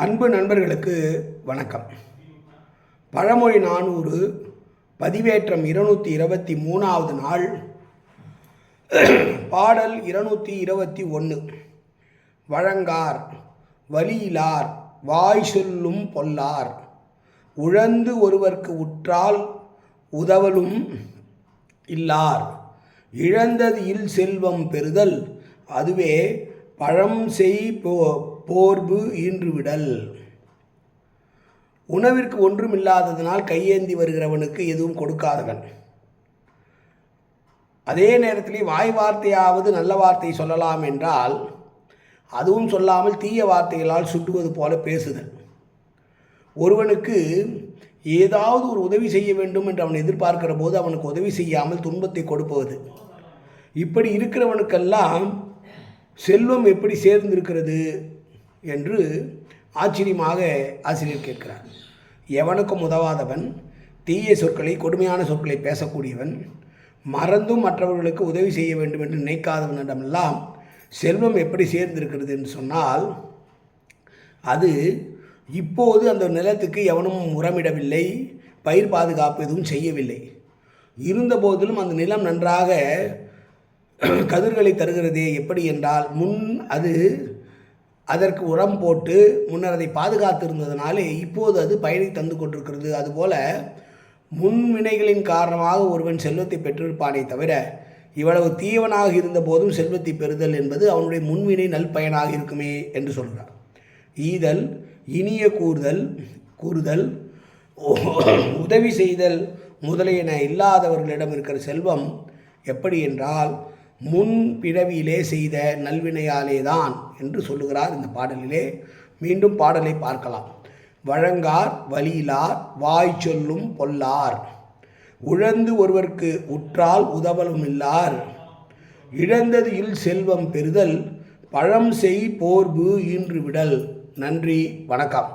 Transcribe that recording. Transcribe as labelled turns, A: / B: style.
A: அன்பு நண்பர்களுக்கு வணக்கம். பழமொழி நானூறு பதிவேற்றம் இருநூற்றி இருபத்தி மூணாவது நாள். பாடல் இருநூற்றி இருபத்தி ஒன்று வழங்கார் வலியிலார் வாய் சொல்லும் பொல்லார். உழந்து ஒருவர்க்கு உற்றால் உதவலும் இல்லார். இழந்தது இல் செல்வம் பெறுதல் அதுவே பழம் செய் போ போர்வு ஈன்றுவிடல். உணவிற்கு ஒன்றும் இல்லாததனால் கையேந்தி வருகிறவனுக்கு எதுவும் கொடுக்காதவன். அதே நேரத்திலே வாய் வார்த்தையாவது நல்ல வார்த்தை சொல்லலாம் என்றால் அதுவும் சொல்லாமல் தீய வார்த்தைகளால் சுட்டுவது போல பேசுதல். ஒருவனுக்கு ஏதாவது ஒரு உதவி செய்ய வேண்டும் என்று அவன் எதிர்பார்க்கிற போது அவனுக்கு உதவி செய்யாமல் துன்பத்தை கொடுப்பது. இப்படி இருக்கிறவனுக்கெல்லாம் செல்வம் எப்படி சேர்ந்திருக்கிறது? என்று ஆச்சரியமாக ஆசிரியர் கேட்கிறார். எவனுக்கும் உதவாதவன் தீய சொற்களை கொடுமையான சொற்களை பேசக்கூடியவன் மறந்தும் மற்றவர்களுக்கு உதவி செய்ய வேண்டும் என்று நினைக்காதவனிடமெல்லாம் செல்வம் எப்படி சேர்ந்திருக்கிறது என்று சொன்னால் அது இப்போது அந்த நிலத்துக்கு எவனும் உரமிடவில்லை பயிர் பாதுகாப்பு எதுவும் செய்யவில்லை. இருந்தபோதிலும் அந்த நிலம் நன்றாக கதிர்களை தருகிறதே எப்படி என்றால் முன் அது அதற்கு உரம் போட்டு முன்னர் அதை பாதுகாத்திருந்ததுனாலே இப்போது அது பயனை தந்து கொண்டிருக்கிறது. அதுபோல முன்வினைகளின் காரணமாக ஒருவன் செல்வத்தை பெற்றிருப்பானே தவிர இவ்வளவு தீவனாக இருந்த போதும் செல்வத்தை பெறுதல் என்பது அவனுடைய முன்வினை நல்பயனாக இருக்குமே என்று சொல்கிறார். ஈதல் இனிய கூறுதல் கூறுதல் உதவி செய்தல் முதலியன இல்லாதவர்களிடம் இருக்கிற செல்வம் எப்படி என்றால் முன் பிறவியிலே செய்த நல்வினையாலே தான் என்று சொல்லுகிறார் இந்த பாடலிலே. மீண்டும் பாடலை பார்க்கலாம். வழங்கார் வலியிலார் வாய் சொல்லும் பொல்லார். உழந்து ஒருவர்க்கு உற்றால் உதவலும் இல்லார் இழந்தது இல் செல்வம் பெறுதல் பழம் செய் போர்வு ஈன்று விடல். நன்றி வணக்கம்.